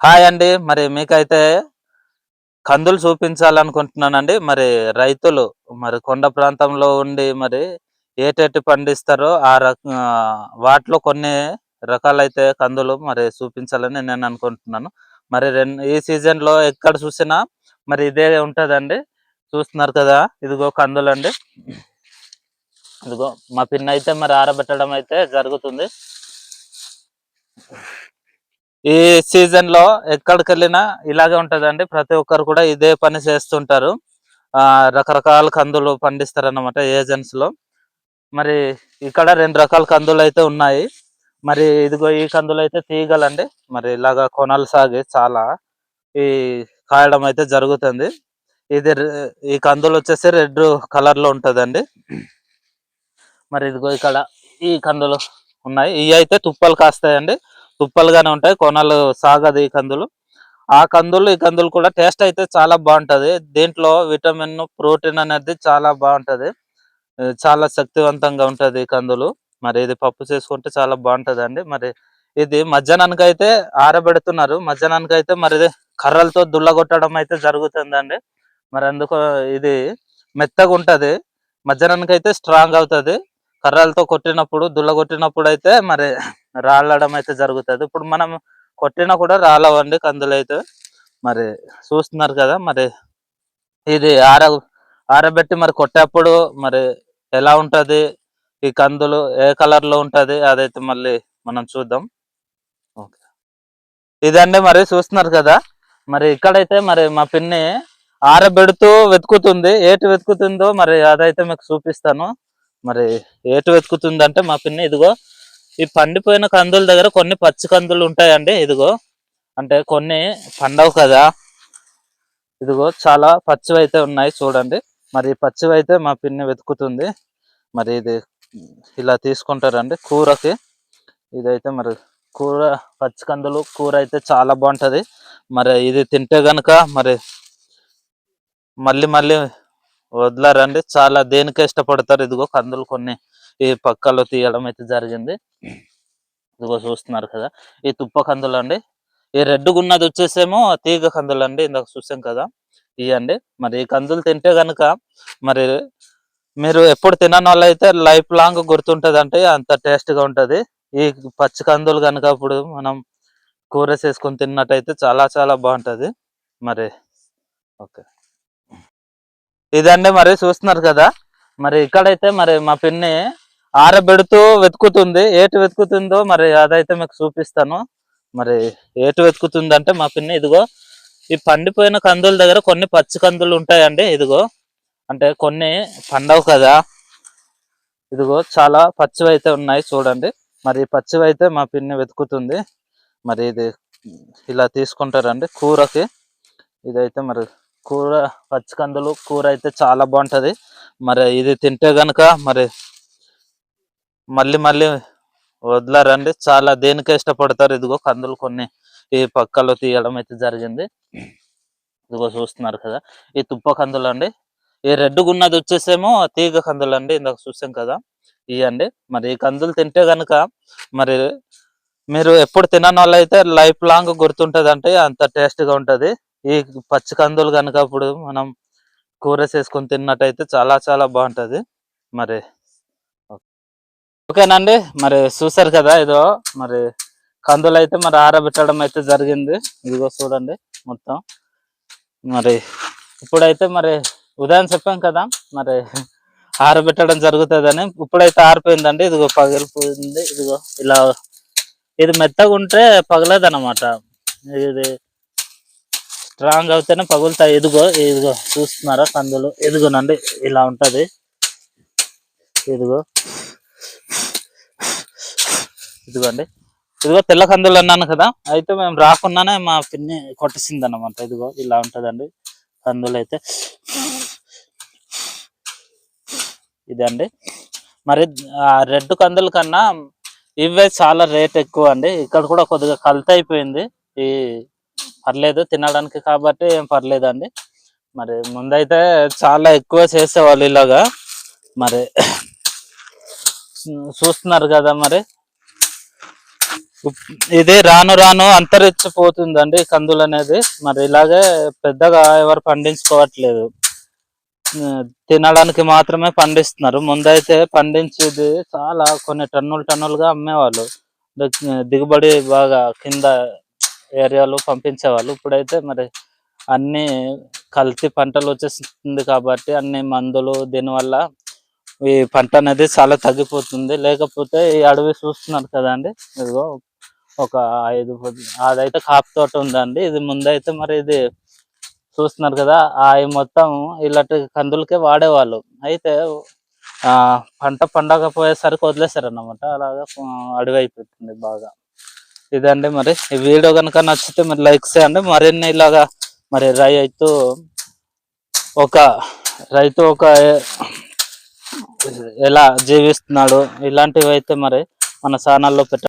Hi అండి. మరి మీకైతే కందులు చూపించాలనుకుంటున్నానండి. మరి రైతులు మరి కొండ ప్రాంతంలో ఉండి మరి ఏటేటి పండిస్తారో ఆ రక వాటిలో కొన్ని రకాలైతే కందులు మరి చూపించాలని నేను అనుకుంటున్నాను. మరి రెండు ఈ సీజన్లో ఎక్కడ చూసినా మరి ఇదే ఉంటదండి. చూస్తున్నారు కదా ఇదిగో కందులు అండి ఇదిగో మా పిన్న అయితే మరి ఆరబెట్టడం అయితే జరుగుతుంది. ఈ సీజన్లో ఎక్కడికి వెళ్ళినా ఇలాగే ఉంటదండి. ప్రతి ఒక్కరు కూడా ఇదే పని చేస్తుంటారు. ఆ రకరకాల కందులు పండిస్తారు అన్నమాట ఏజెంట్స్లో. మరి ఇక్కడ రెండు రకాల కందులు అయితే ఉన్నాయి. మరి ఇదిగో ఈ కందులు అయితే తీగలండి. మరి ఇలాగా కొనలు సాగి చాలా ఈ కాయడం అయితే జరుగుతుంది. ఇది ఈ కందులు వచ్చేసి రెడ్ కలర్లో ఉంటదండి. మరి ఇదిగో ఇక్కడ ఈ కందులు ఉన్నాయి. ఇవి అయితే తుప్పలు కాస్తాయండి. తుప్పలుగానే ఉంటాయి. కొనలు సాగదు ఈ కందులు. ఆ కందులు ఈ కందులు కూడా టేస్ట్ అయితే చాలా బాగుంటది. దీంట్లో విటమిన్ ప్రోటీన్ అనేది చాలా బాగుంటది. చాలా శక్తివంతంగా ఉంటుంది ఈ కందులు. మరి ఇది పప్పు చేసుకుంటే చాలా బాగుంటది అండి మరి ఇది మధ్యాహ్నానికి అయితే ఆరబెడుతున్నారు. మధ్యాహ్నానికి అయితే మరి ఇది కర్రలతో దుల్లగొట్టడం అయితే జరుగుతుందండి. మరి అందుకు ఇది మెత్తగా ఉంటది. మధ్యాహ్నానికి అయితే స్ట్రాంగ్ అవుతది. కర్రలతో కొట్టినప్పుడు దుల్లగొట్టినప్పుడు అయితే మరి రాలడం అయితే జరుగుతుంది. ఇప్పుడు మనం కొట్టినా కూడా రాలవండి కందులు అయితే మరి చూస్తున్నారు కదా మరి ఇది ఆర ఆరబెట్టి మరి కొట్టేప్పుడు మరి ఎలా ఉంటది? ఈ కందులు ఏ కలర్లో ఉంటది? అదైతే మళ్ళీ మనం చూద్దాం. ఓకే. ఇదండి మరి చూస్తున్నారు కదా. మరి ఇక్కడైతే మరి మా పిన్ని ఆరబెడుతూ వెతుకుతుంది. ఏటి వెతుకుతుందో మరి అదైతే మీకు చూపిస్తాను. మరి ఏటు వెతుకుతుంది అంటే మా పిన్ని ఇదిగో ఈ పండిపోయిన కందుల దగ్గర కొన్ని పచ్చి కందులు ఉంటాయండి ఇదిగో. అంటే కొన్ని పండవు కదా. ఇదిగో చాలా పచ్చివి అయితే ఉన్నాయి చూడండి. మరి పచ్చివి అయితే మా పిన్ని వెతుకుతుంది. మరి ఇది ఇలా తీసుకుంటారండి కూరకి. ఇదైతే మరి కూర పచ్చి కందులు కూర అయితే చాలా బాగుంటుంది. మరి ఇది తింటే కనుక మరి మళ్ళీ మళ్ళీ వదలరండి. చాలా దేనికే ఇష్టపడతారు. ఇదిగో కందులు కొన్ని ఈ పక్కలో తీయడం అయితే జరిగింది. ఇదిగో చూస్తున్నారు కదా. ఈ తుప్ప కందులు అండి. ఈ రెడ్ గున్నది వచ్చేసేమో తీగ కందులు అండి. ఇందాక చూసాం కదా. ఇవ్వండి మరి ఈ కందులు తింటే కనుక మరి మీరు ఎప్పుడు తినని వాళ్ళు అయితే లైఫ్ లాంగ్ గుర్తుంటది అంటే అంత టేస్ట్గా ఉంటది. ఈ పచ్చి కందులు కనుక అప్పుడు మనం కూర చేసుకొని తిన్నట్టయితే చాలా చాలా బాగుంటది. మరి ఓకే. ఇదండి మరి చూస్తున్నారు కదా. మరి ఇక్కడైతే మరి మా పిన్ని ఆరబెడుతూ వెతుకుతుంది. ఏటి వెతుకుతుందో మరి అదైతే మీకు చూపిస్తాను. మరి ఏటు వెతుకుతుంది అంటే మా పిన్ని ఇదిగో ఈ పండిపోయిన కందుల దగ్గర కొన్ని పచ్చి కందులు ఉంటాయండి ఇదిగో. అంటే కొన్ని పండవు కదా. ఇదిగో చాలా పచ్చివి అయితే ఉన్నాయి చూడండి. మరి పచ్చివి అయితే మా పిన్ని వెతుకుతుంది. మరి ఇది ఇలా తీసుకుంటారండి కూరకి. ఇదైతే మరి కూర పచ్చి కందులు కూర అయితే చాలా బాగుంటది. మరి ఇది తింటే కనుక మరి మళ్ళీ మళ్ళీ వదలరండి. చాలా దేనికే ఇష్టపడతారు. ఇదిగో కందులు కొన్ని ఈ పక్కలో తీయడం అయితే జరిగింది. ఇదిగో చూస్తున్నారు కదా. ఈ తుప్ప కందులు అండి. ఈ రెడ్ గున్నది వచ్చేసేమో తీగ కందులు అండి. ఇందాక చూసాం కదా. ఇవ్వండి మరి ఈ కందులు తింటే కనుక మరి మీరు ఎప్పుడు తినని వాళ్ళు అయితే లైఫ్ లాంగ్ గుర్తుంటది అంటే అంత టేస్ట్ ఉంటుంది ఉంటది. ఈ పచ్చి కందులు కనుక అప్పుడు మనం కూర చేసుకొని తిన్నట్టయితే చాలా చాలా బాగుంటది. మరి ఓకేనండి. మరి చూసారు కదా ఏదో మరి కందులు అయితే మరి ఆరబెట్టడం అయితే జరిగింది. ఇదిగో చూడండి మొత్తం. మరి ఇప్పుడైతే మరి ఉదయం చెప్పాం కదా మరి ఆరబెట్టడం జరుగుతుందని. ఇప్పుడైతే ఆరిపోయిందండి. ఇదిగో పగిలిపోయింది. ఇదిగో ఇలా ఇది మెత్తగా ఉంటే పగలేదన్నమాట. ఇది స్ట్రాంగ్ అవుతేనే పగులుతాయి ఇదిగో ఇదిగో చూస్తున్నారా కందులు? ఎదుగునండి ఇలా ఉంటది. ఇదిగో. ఇదిగోండి. ఇదిగో తెల్ల కందులు అన్నాను కదా అయితే మేము రాకుండానే మా పిన్ని కొట్టేసింది అనమాట ఇదిగో ఇలా ఉంటదండి. కందులు అయితే ఇదండి. మరి ఆ రెడ్ కందుల కన్నా ఇవే చాలా రేట్ ఎక్కువ అండి. ఇక్కడ కూడా కొద్దిగా కలత అయిపోయింది ఈ పర్లేదు తినడానికి కాబట్టి ఏం పర్లేదండి. మరి ముందైతే చాలా ఎక్కువ చేసేవాళ్ళు ఇలాగా. మరి చూస్తున్నారు కదా మరి. ఇది రాను రాను అంతరించిపోతుందండి కందులు అనేది. మరి ఇలాగే పెద్దగా ఎవరు పండించుకోవట్లేదు. తినడానికి మాత్రమే పండిస్తున్నారు. ముందైతే పండించేది చాలా కొన్ని టన్నులు టన్నులుగా అమ్మేవాళ్ళు. దిగుబడి బాగా కింద ఏరియాలో పంపించేవాళ్ళు ఇప్పుడైతే మరి అన్ని కల్తీ పంటలు వచ్చేస్తుంది కాబట్టి అన్ని మందులు దీనివల్ల ఈ పంట అనేది చాలా తగ్గిపోతుంది. లేకపోతే ఈ అడవి చూస్తున్నారు కదండి ఇదిగో ఒక ఐదు అదైతే కాపు తోట ఉందండి. ఇది ముందైతే మరి ఇది చూస్తున్నారు కదా ఆ మొత్తం ఇలాంటి కందులకే వాడేవాళ్ళు. అయితే ఆ పంట పండకపోయేసరికి వదిలేశారు అన్నమాట అలాగా అడవి అయిపోతుంది బాగా. ఇదండి మరి. ఈ వీడియో కనుక నచ్చితే మరి లైక్ చేయండి. మరిన్ని ఇలాగా మరి రైతు ఒక రైతు ఒక ఎలా జీవిస్తున్నాడు ఇలాంటివి అయితే మరి మన ఛానల్లో పెట్ట